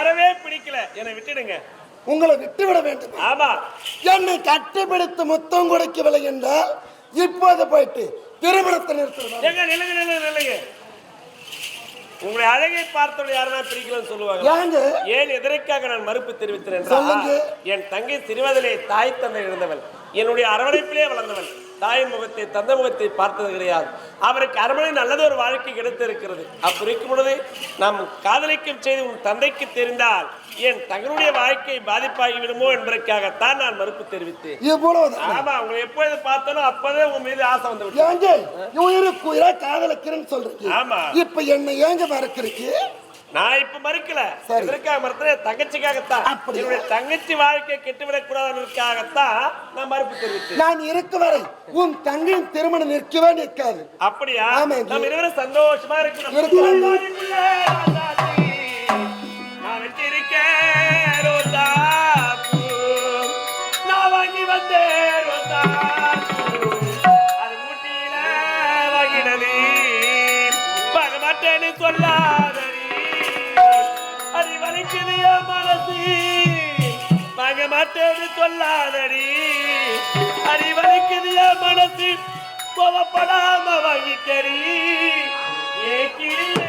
அறவே பிடிக்கல. என்னை விட்டுடுங்க. உங்களை விட்டுவிட வேண்டும். ஆமா. என்னை கட்டிப்பிடித்து முத்தம் கொடுக்கவில்லை என்றால் இப்போது போயிட்டு திருமணத்தை நிறுத்துறதா எங்க நிலுங்க நிலுங்க நிலுங்க உங்களை அழகை பார்த்தவங்க யாருன்னா பிடிக்கலன்னு சொல்லுவாங்க. ஏன் எதற்காக நான் மறுப்பு தெரிவித்தேன் என் தங்கை சிறுவதிலே தாய் தந்தை இருந்தவள் என்னுடைய அரவணைப்பிலே வளர்ந்தவள். தாயின் முகத்தை தந்த முகத்தை பார்த்தது கிடையாது. அவருக்கு அரவணை நல்லது ஒரு வாழ்க்கை கிடைத்திருக்கிறது. அப்படி இருக்கும் பொழுது நாம் காதலிக்கும் செய்து உன் தந்தைக்கு தெரிந்தால் என் தங்களுடைய வாழ்க்கை பாதிப்பாகி விடுமோ என்பதற்காகத்தான் நான் மறுப்பு தெரிவித்தேன். ஆமா உங்களை எப்பொழுது பார்த்தனோ அப்பவே உங்க மீது ஆசை வந்து உயிருக்கு உயிரா காதலிக்கிறேன்னு சொல்றீங்க. ஆமா. இப்ப என்ன ஏங்க மறக்கிறீங்க? நான் இப்ப மறுக்கல. எதற்காக மறுத்தேன் தங்கச்சிக்காகத்தான்? என்னுடைய தங்கச்சி வாழ்க்கை கெட்டுவிடக் கூடாதற்காகத்தான் நான் மறுப்பு தெரிவித்தேன் நான் இருக்க வரை உன் தங்கையின் திருமணம் நிற்கவே நிற்காது அப்படியா. நம்ம இருவரும் சந்தோஷமா இருக்கணும் சொல்லாதடி. அடி வலிக்குது என் மனசு. கோவப்படாம வாங்கிக்கடி ஏ கிளி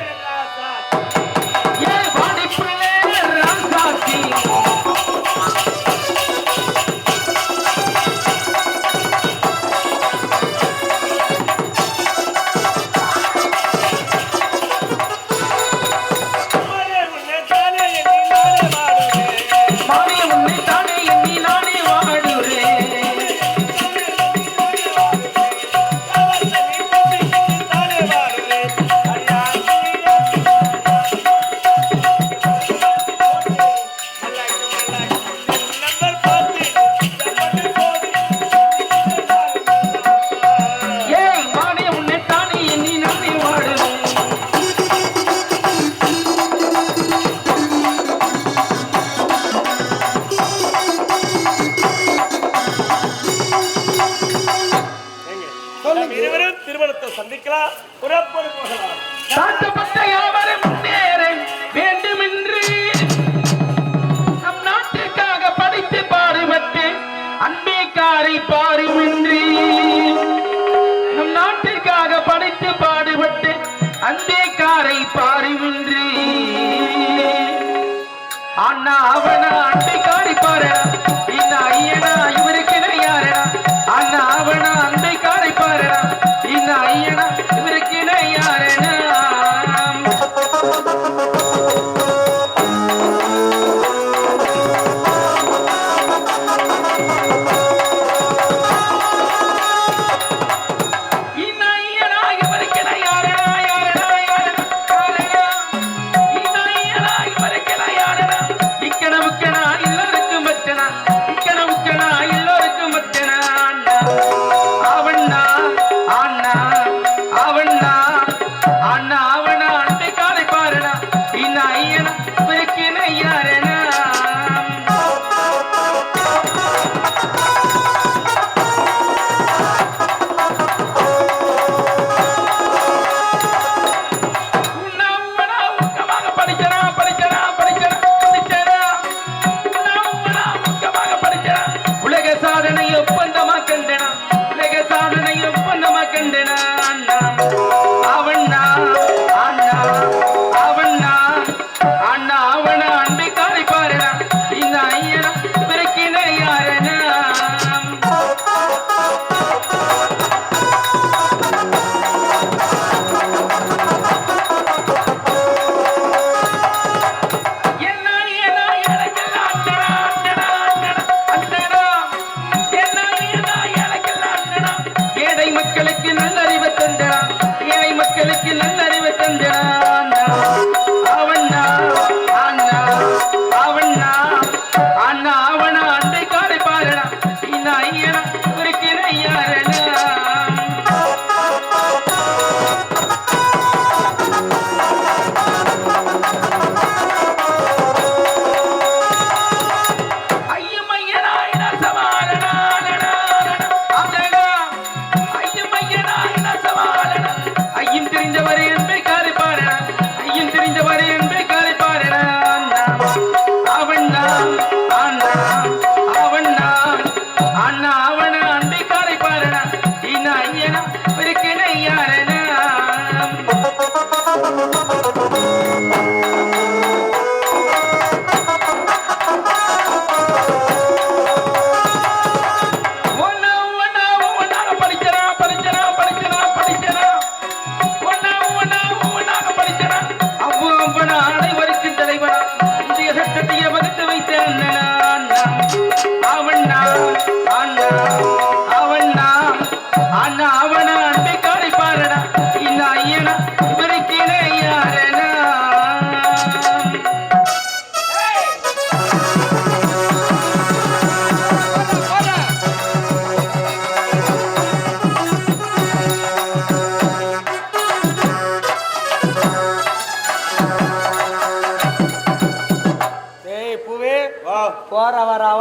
அன்பேக்காரை அண்ணா அவனா அன்பைக்காரி பாரடா இந்த ஐயனா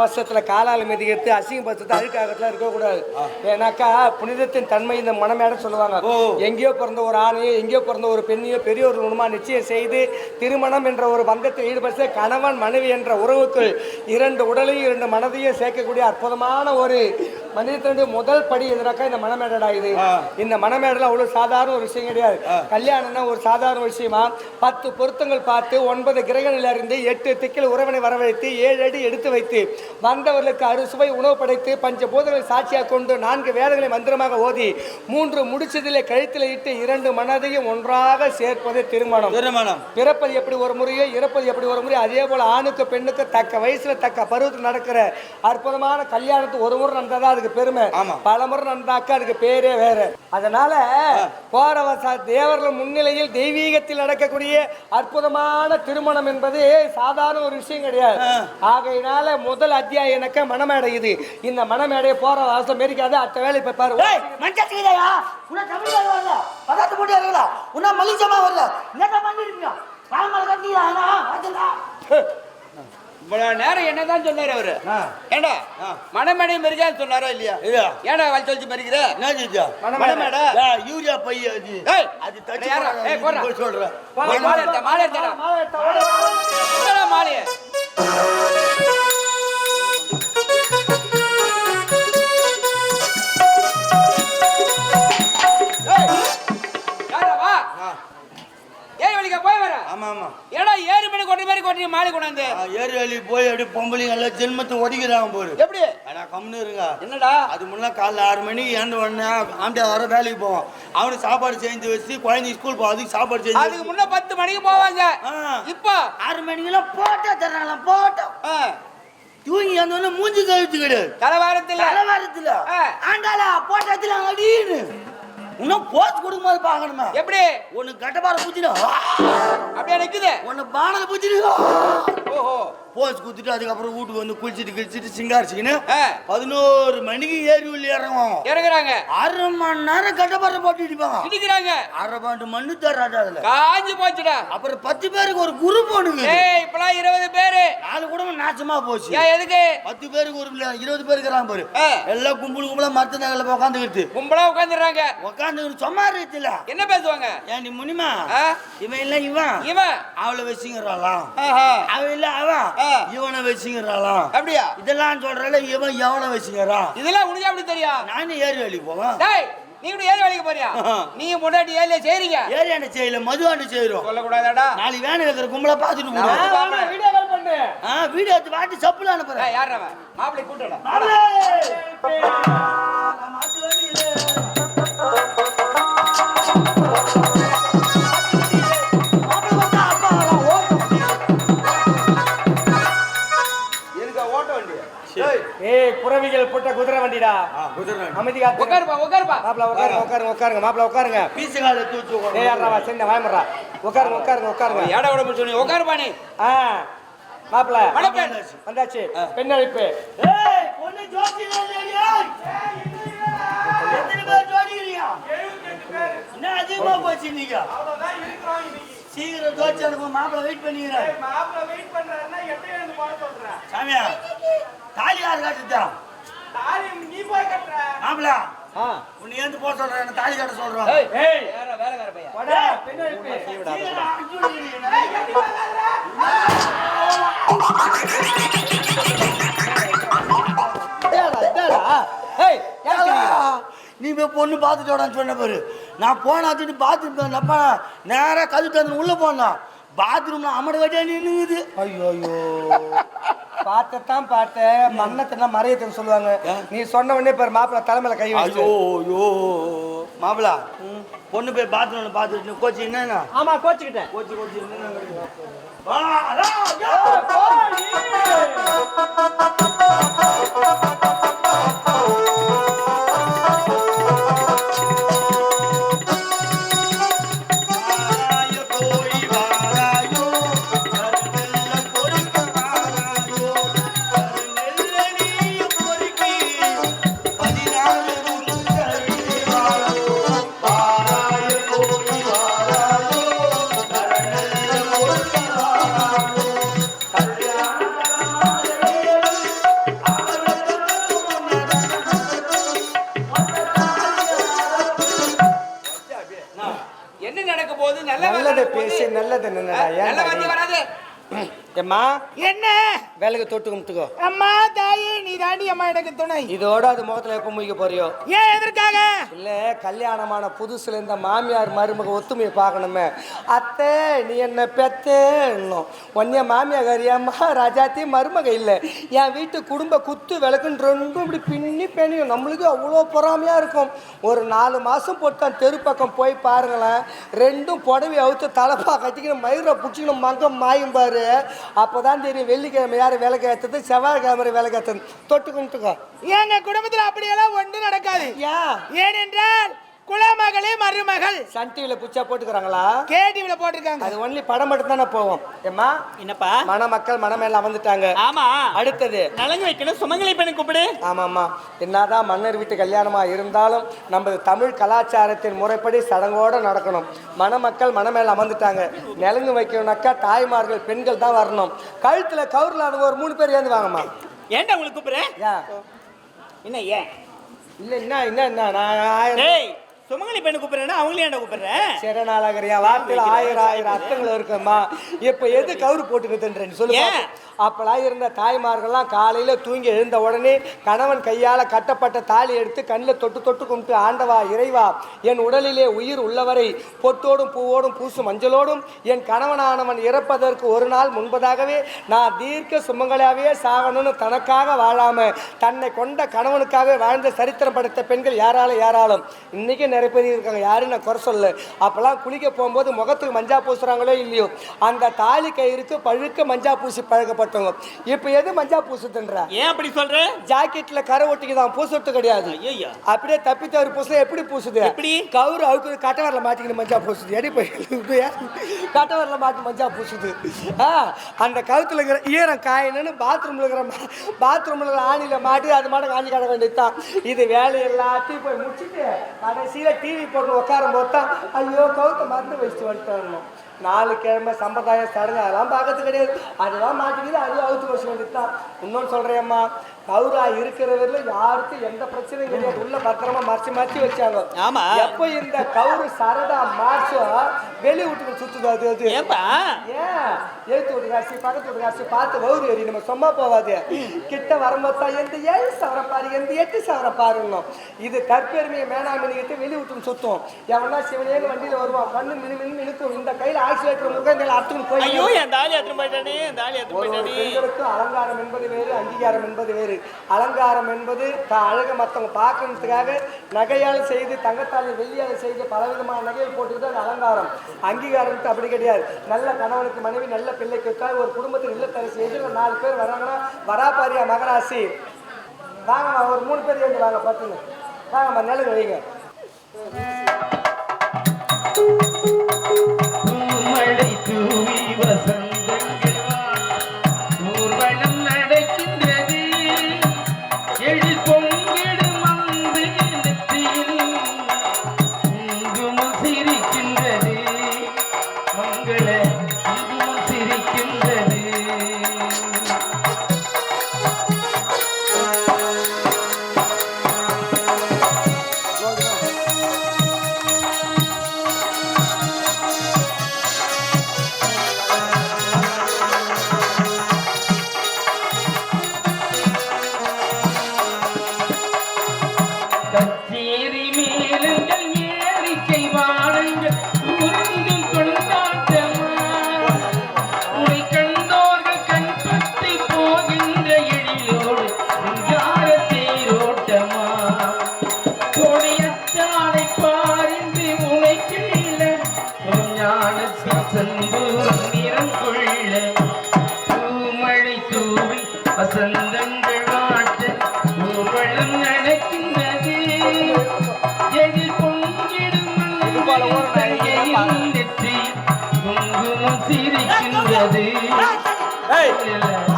அவசரத்துல காலால மிதிக்கிறது அசிங்கப்படுத்துறது அழுக்காகத்துல இருக்கக்கூடாது. ஏன்னாக்கா புனிதத்தின் தன்மை இந்த மனமேட சொல்லுவாங்க. எங்கேயோ பிறந்த ஒரு ஆணையோ எங்கேயோ பிறந்த ஒரு பெண்ணையோ பெரிய ஒரு குடும்பமா நிச்சயம் செய்து திருமணம் என்ற ஒரு பந்தத்தை ஈடுபட்டு கணவன் மனைவி என்ற உறவுக்குள் இரண்டு உடலையும் இரண்டு மனதையும் சேர்க்கக்கூடிய அற்புதமான ஒரு மனிதத்தினுடைய முதல் படி எதுனாக்கா இந்த மனமேடடா இது இந்த மனமேடல அவ்வளவு சாதாரண ஒரு விஷயம் கிடையாது. கல்யாணம்னா ஒரு சாதாரண விஷயமா? பத்து பொருத்தங்கள் பார்த்து ஒன்பது கிரகணில இருந்து எட்டு திக்கில் உறவினை வரவழைத்து ஏழு அடி எடுத்து வைத்து வந்தவர்களுக்கு அறுசுவை உணவு படைத்து பஞ்சபூதங்களை சாட்சியாக கொண்டு நான்கு வேதங்களை மந்திரமாக ஓதி மூன்று முடிச்சதிலே கழுத்தில் இட்டு இரண்டு மனதையும் ஒன்றாக சேர்ப்பது திருமணம். திருமணம். பிறப்பது எப்படி ஒரு முறையோ இறப்பது எப்படி ஒரு முறையோ அதே போல ஆணுக்கு பெண்ணுக்கு தக்க வயசுல தக்க பருவத்தில் நடக்கிற அற்புதமான கல்யாணத்துக்கு ஒரு முறை நடந்தாதான் அதுக்கு பெருமை. பல முறை நடந்தாக்கா அதுக்கு பேரே வேற. அதனால போற வச- தேவர்கள் முன்னிலையில் தெய்வீகத்தில் நடக்கக்கூடிய அற்புதமான திருமணம் என்பது சாதாரண ஒரு விஷயம் கிடையாது. ஆகையினால முதல் அத்தியாயம் எனக்கு மனமேடை இது இந்த மனமேடையை போற வாசம் மேரிக்காது அடுத்த வேலை இப்ப பாரு. மஞ்சள் உன்ன தமிழ் வரல. போட்டு வரல உன்ன மலிசமா வரல. என்ன பண்ணிருக்கீங்க? பால் கட்டியா? இவ்வளவு நேரம் என்னதான் சொன்னாரு அவரு. ஏண்டா? மணமேடை மெரிஜான்னு சொன்னாரா இல்லையா? ஏண்டா வழி சொல்லி மணமேடை ஏய், யூரியா பைய அது. தச்சு சொல்றேன் மாலை எடுத்தா, மாலை எடுத்தாடா. மாலை எடுத்தா, என்னடா? அது முன்னா காலைல ஆறு மணிக்கு ஏந்து உடனே ஆம்பியா வர வேலைக்கு போவோம் அவனுக்கு சாப்பாடு செஞ்சு வச்சு குழந்தைங்க ஸ்கூல் போவோம் அதுக்கு சாப்பாடு செஞ்சு அதுக்கு முன்ன பத்து மணிக்கு போவாங்க. இப்போ? ஆறு மணிக்கெல்லாம் போட்டா தர்றாங்களா போட்டோம் ஆ, தூங்கி அந்த மூஞ்சி கழுத்து கிடையாது தலைவாரத்தில். தலைவாரத்துல. ஆண்டாளா போட்டத்துல அடின்னு. இன்னும் போஸ்ட் கொடுக்கும்போது பாக்கணுமா எப்படி? ஒன்னு கட்டப்பார பூச்சிடும் அப்படியே நிக்குது. ஒன்னு பானல பூச்சிடும் ஓஹோ. போஸ் குத்துட்டு அதுக்கப்புறம் வீட்டுக்கு வந்து குளிச்சுட்டு கிழிச்சிட்டு சிங்காரிச்சிக்கின்னு. பதினோரு மணிக்கு ஏரி உள்ளே இறங்குவோம் இறங்குறாங்க. அரை மணி நேரம் கட்டப்பாறை போட்டு இடிப்பாங்க. இடிக்கிறாங்க. அரை பாண்டு மண்ணு தர்றாடா அதுல. காஞ்சு போச்சுடா. அப்புறம் பத்து பேருக்கு ஒரு குரூப் ஒண்ணுங்க ஏய் இப்பலாம் இருபது பேரு. நாலு குடும்பம் நாசமா போச்சு. எதுக்கு? பத்து பேருக்கு ஒரு இருபது பேருக்கு இருக்கிறாங்க பாரு. எல்லாம் கும்பல் கும்பலா மரத்து நகரில் உட்காந்துக்கிட்டு கும்பலா உட்காந்துடுறாங்க உட்காந்துக்கிட்டு சும்மா இருக்குல்ல என்ன பேசுவாங்க? ஏன் முனிமா? இவன் இல்ல இவன். இவன். அவளை வச்சுங்கிறாளாம். அவன் இல்ல அவன். இவனை வச்சுங்கிறாளாம் அப்படியா? இதெல்லாம் சொல்றல இவன் எவனை வச்சுங்கிறான் இதெல்லாம் உனக்கு எப்படி தெரியும்? நானும் ஏரி வேலைக்கு போவேன். டேய் நீ இப்படி ஏறி வேலைக்கு போறியா? நீங்க முன்னாடி ஏரியா செய்றீங்க ஏரியாண்ட செய்யல? மதுவாண்ட செய்யறோம். சொல்லக்கூடாதாடா? நாளைக்கு வேணும் வைக்கிற கும்பலை போடுவோம் பாப்பேன். வீடியோ கால் பண்ணு. ஆ வீடியோ எடுத்து வாட்டி சப்புல அனுப்புறேன். அவன் மாப்பிள்ளை! கூட்டடா குதிரை வண்டிடா. அமைதி காத்து. உட்காருப்பா உட்காருப்பா. மாப்பிள உட்காருங்க உட்காருங்க உட்காருங்க மாப்பிள உட்காருங்க. பீச காலை தூச்சு ஏய் யாரா சின்ன வாயமறா. உட்காருங்க உட்காருங்க உட்காருங்க. ஏடா விட சொல்லி உட்காருப்பா நீ. ஆ மாப்பிள. வணக்கம். வந்தாச்சு. பெண் அழைப்பு ஏய் பொண்ணு இல்லையா? எத்தனை பேர் ஜோதிக்கிறீங்க என்ன அதிகமா போச்சு நீங்க சீக்கிரம் ஜோதிச்சு அனுப்புங்க மாப்பிள்ளை வெயிட் பண்ணிக்கிறேன் சாமியா தாலி யார் மாப்பிள்ளை ஆ. உன்னை ஏந்து போக சொல்றேன் என்ன தாலி கட்ட ஏய். வேற வாடா யாரா? நீ போய் பொண்ணு பார்த்துட்டோடான்னு சொன்ன பாரு. நான் போனாச்சுட்டு பாத்ரூம் நப்பா நேராக கது தந்து உள்ள போனேன். பாத்ரூம்ல அமட கட்டியா நின்னுங்குது ஐயோ ஐயோ. பார்த்தத்தான் பார்த்தேன். மன்னத்தினா மறையத்துன்னு சொல்லுவாங்க? நீ சொன்ன உடனே பாரு மாப்பிள தலைமையில கை வச்சு. ஐயோ மாப்பிளா பொண்ணு போய் பாத்ரூம்ல பார்த்துட்டு கோச்சி என்னன்னா ஆமா கோச்சுக்கிட்டேன். கோச்சி கோச்சி என்னன்னா வேலைக்கு தொட்டு கும்பிட்டுக்கோ அம்மா தாயே. தாண்டி அம்மா எனக்கு துணை. இதோட அது முகத்துல எப்ப முடிக்க போறியோ? ஏன் எதற்காக? இல்ல கல்யாணமான புதுசுல இந்த மாமியார் மருமக ஒத்துமையை பார்க்கணுமே. அத்தை நீ என்ன பெத்தேன்னும். ஒன்னிய மாமியார் அறியாம ராஜாத்தி மருமக இல்லை. என் வீட்டு குடும்ப குத்து விளக்குன்னு ரெண்டும் இப்படி பின்னி பெணியும். நம்மளுக்கு அவ்வளோ பொறாமையா இருக்கும். ஒரு நாலு மாசம் போட்டு அந்த தெரு பக்கம் போய் பாருங்களேன். ரெண்டும் புடவை அவுத்து தலைப்பா கட்டிக்கணும் மயிரை பிடிச்சிக்கணும் மங்கம் மாயும் பாரு. அப்பதான் தெரியும் வெள்ளிக்கிழமை யார் விளக்கு ஏற்றுறது செவ்வாய்க்கிழமை விளக்கு தொட்டு கும்பிட்டுக்கோ எங்க குடும்பத்துல அப்படியெல்லாம் ஒன்றும் நடக்காது. ஏன் ஏனென்றால் குலமகளே மருமகள். சன் டிவியில் புச்சா போட்டுக்கிறாங்களா? கேடிவில போட்டிருக்காங்க. அது ஒன்லி படம் மட்டும் தானே போவோம் ஏம்மா? என்னப்பா? மணமக்கள் மணமேல வந்துட்டாங்க ஆமா. அடுத்தது. நலங்கு வைக்கணும் சுமங்கலி பெண்ணு கூப்பிடு. ஆமாம்மா. என்னதான் மன்னர் வீட்டு கல்யாணமா இருந்தாலும் நம்ம தமிழ் கலாச்சாரத்தின் முறைப்படி சடங்கோட நடக்கணும். மணமக்கள் மணமேல அமர்ந்துட்டாங்க. நிலங்கு வைக்கணும்னாக்கா தாய்மார்கள் பெண்கள் தான் வரணும். கழுத்துல கவுரில் அது ஒரு மூணு பேர் ஏந்து வாங்கம்மா. ஏன்டா உங்களுக்கு கூப்பிடுறேன் என்ன ஏன் இல்லை என்ன என்ன என்ன நான் டேய் சுமங்கலி பெண்ணு கூப்பிடுறேன்னா அவங்களையும் ஏன்டா கூப்பிடுறேன் சரணாலகரியா வார்த்தையில் ஆயிரம் ஆயிரம் அர்த்தங்கள் இருக்கும்மா. இப்போ எது கவுரு போட்டுக்குதுன்றேன்னு சொல்லு அப்போலாம் இருந்த தாய்மார்கள்லாம் காலையில் தூங்கி எழுந்த உடனே கணவன் கையால் கட்டப்பட்ட தாலி எடுத்து கண்ணில் தொட்டு தொட்டு கும்பிட்டு ஆண்டவா இறைவா என் உடலிலே உயிர் உள்ளவரை பொட்டோடும் பூவோடும் பூசும் மஞ்சளோடும் என் கணவனானவன் இறப்பதற்கு ஒரு நாள் முன்பதாகவே நான் தீர்க்க சுமங்களாவே சாகணும்னு தனக்காக வாழாம தன்னை கொண்ட கணவனுக்காகவே வாழ்ந்த சரித்திரம் படைத்த பெண்கள் யாராலும் யாராலும் இன்னைக்கு நிறைய பேர் இருக்காங்க. யாரும் நான் குறை சொல்ல அப்போலாம் குளிக்க போகும்போது முகத்துக்கு மஞ்சா பூசுறாங்களோ இல்லையோ அந்த தாலி கயிறுக்கு பழுக்க மஞ்சா பூசி பழக்கப்பட்டவங்க இப்போ எது மஞ்சா பூசுதுன்றா ஏன் அப்படி சொல்ற? ஜாக்கெட்ல கரை ஒட்டிக்குதான் பூசுறது கிடையாது. ஐயோ அப்படியே தப்பி தவறு பூசுல எப்படி பூசுது? எப்படி? கவுரு அவுக்கு கட்டவரில் மாட்டிக்கிட்டு மஞ்சா பூசுது. எடி போய் கட்டவரில் மாட்டி மஞ்சா பூசுது. ஆ அந்த கழுத்துல இருக்கிற ஈரம் காயணுன்னு பாத்ரூம்ல இருக்கிற பாத்ரூம்ல ஆணியில மாட்டி அது மாட்ட காஞ்சி கிட வேண்டியதுதான். இது வேலை எல்லாத்தையும் போய் முடிச்சுட்டு கடைசியில டிவி போட்டு உட்காரும் போது தான் ஐயோ கவுத்த மறந்து வச்சுட்டு வந்துட்டோம் நாலு கிழமை சம்பிரதாயம் சடங்கு அதெல்லாம் பார்க்கறது கிடையாது. அதெல்லாம் மாட்டிக்கிது அதுவும் அவுத்து வச்சு வேண்டியதுதான் இன்னொன்று சொல்கிறேம்மா கவுரா இருக்கிறவரில் யாருக்கும் எந்த பிரச்சனையும் கிடையாது உள்ள பத்திரமா மறைச்சு மறைச்சு வச்சாங்க. ஆமா. எப்போ இந்த கவுரு சரதா மாசம் வெளி வீட்டுக்கு சுத்துது அது அது. ஏன்? எழுத்து வீட்டு காசு பக்கத்து வீட்டு காசு பார்த்து வவுறு ஏறி நம்ம சும்மா போவாது. கிட்ட வரும்போது எந்த ஏழு சவரம் பாரு எந்த எட்டு சவரம் பாருங்கணும். இது தற்பெருமையை மேனாமணிக்கிட்டு வெளி விட்டு சுத்தும். எவனா சிவனேன்னு வண்டியில வருவான். கண்ணு மினு மினு இழுக்கும். இந்த கையில ஆக்சிலேட்டர் முகம் அத்துன்னு போய் ஐயோ என் தாலி எடுத்துட்டு போயிட்டானே தாலி ஒரு ஒரு போயிட்டானே. அலங்காரம் என்பது வேறு அங்கீகாரம் என்பது வேறு. அலங்காரம் என்பது தான் அழகை மற்றவங்க பார்க்கறதுக்காக நகையால் செய்து தங்கத்தால் வெள்ளியால் செய்து பலவிதமான நகைகள் போட்டுக்கிட்டு அது அலங்காரம். அங்கீகாரம் அப்படி கிடையாது. நல்ல கணவனுக்கு மனைவி நல்ல பிள்ளைக்கு வைத்தால் ஒரு குடும்பத்தில் இல்லத்தரசி எதில் நாலு பேர் வராங்கன்னா வராபாரியா மகராசி. வாங்கம்மா ஒரு மூணு பேர் ஏந்து வாங்க பார்த்துங்க. வாங்கம்மா நிலவு வைங்க. மழை தூவி வசன நடக்கின்றது எதில் பொங்கிடும் மண்ணின் கையில் நெற்றி குங்குமம் சிரிக்கின்றது ஏய்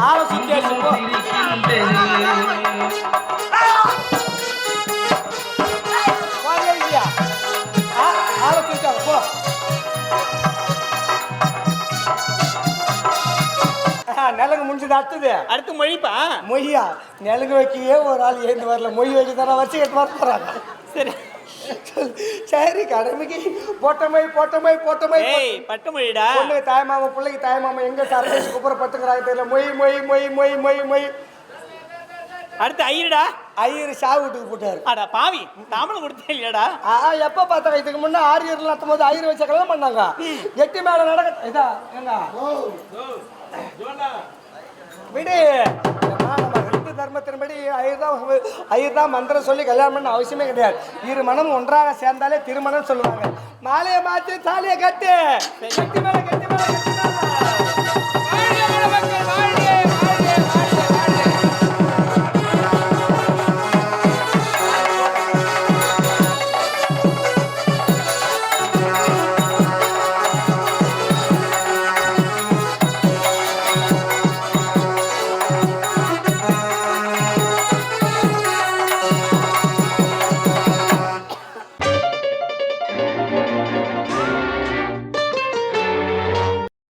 ஆளை சுத்தி அடிச்சு போ. சிரிக்கின்றது நிலங்கு முடிஞ்சது அடுத்தது. அடுத்து மொழிப்பா? மொய்யா நிலங்கு வைக்கவே ஒரு ஆள் ஏந்து வரல. மொய் வைக்க தானே வச்சு எட்டு வர போறாங்க. சரி. சரி கடமைக்கு. போட்டமை போட்டமை போட்டமை ஏய் பட்டுமொழிடா பொண்ணு தாய் மாமா பிள்ளைக்கு தாய் மாமா எங்க சரதேசி குப்புற பட்டுங்கிறாங்க தெரியல. மொய் மொய் மொய் மொய் மொய் மொய் அடுத்து ஐயருடா. ஐயர் சாவு வீட்டுக்கு போட்டாரு. அடா பாவி. தாமலம் கொடுத்தே இல்லையாடா. ஆ எப்ப பார்த்தாங்க? இதுக்கு முன்னே ஆரியர் நடத்தும் போது ஐயர் வச்ச கல்யாணம் பண்ணாங்க. எட்டி மேல நடக்க இதா விடு. ஹிந்து தர்மத்தின்படி ஐயர் தான் ஐயர் தான் மந்திரம் சொல்லி கல்யாணம் பண்ண அவசியமே கிடையாது. இரு மனம் ஒன்றாக சேர்ந்தாலே திருமணம் சொல்லுவாங்க. மாலையை மாத்தி தாலியை கட்டு. கட்டி மேல கட்டி மேல கட்டி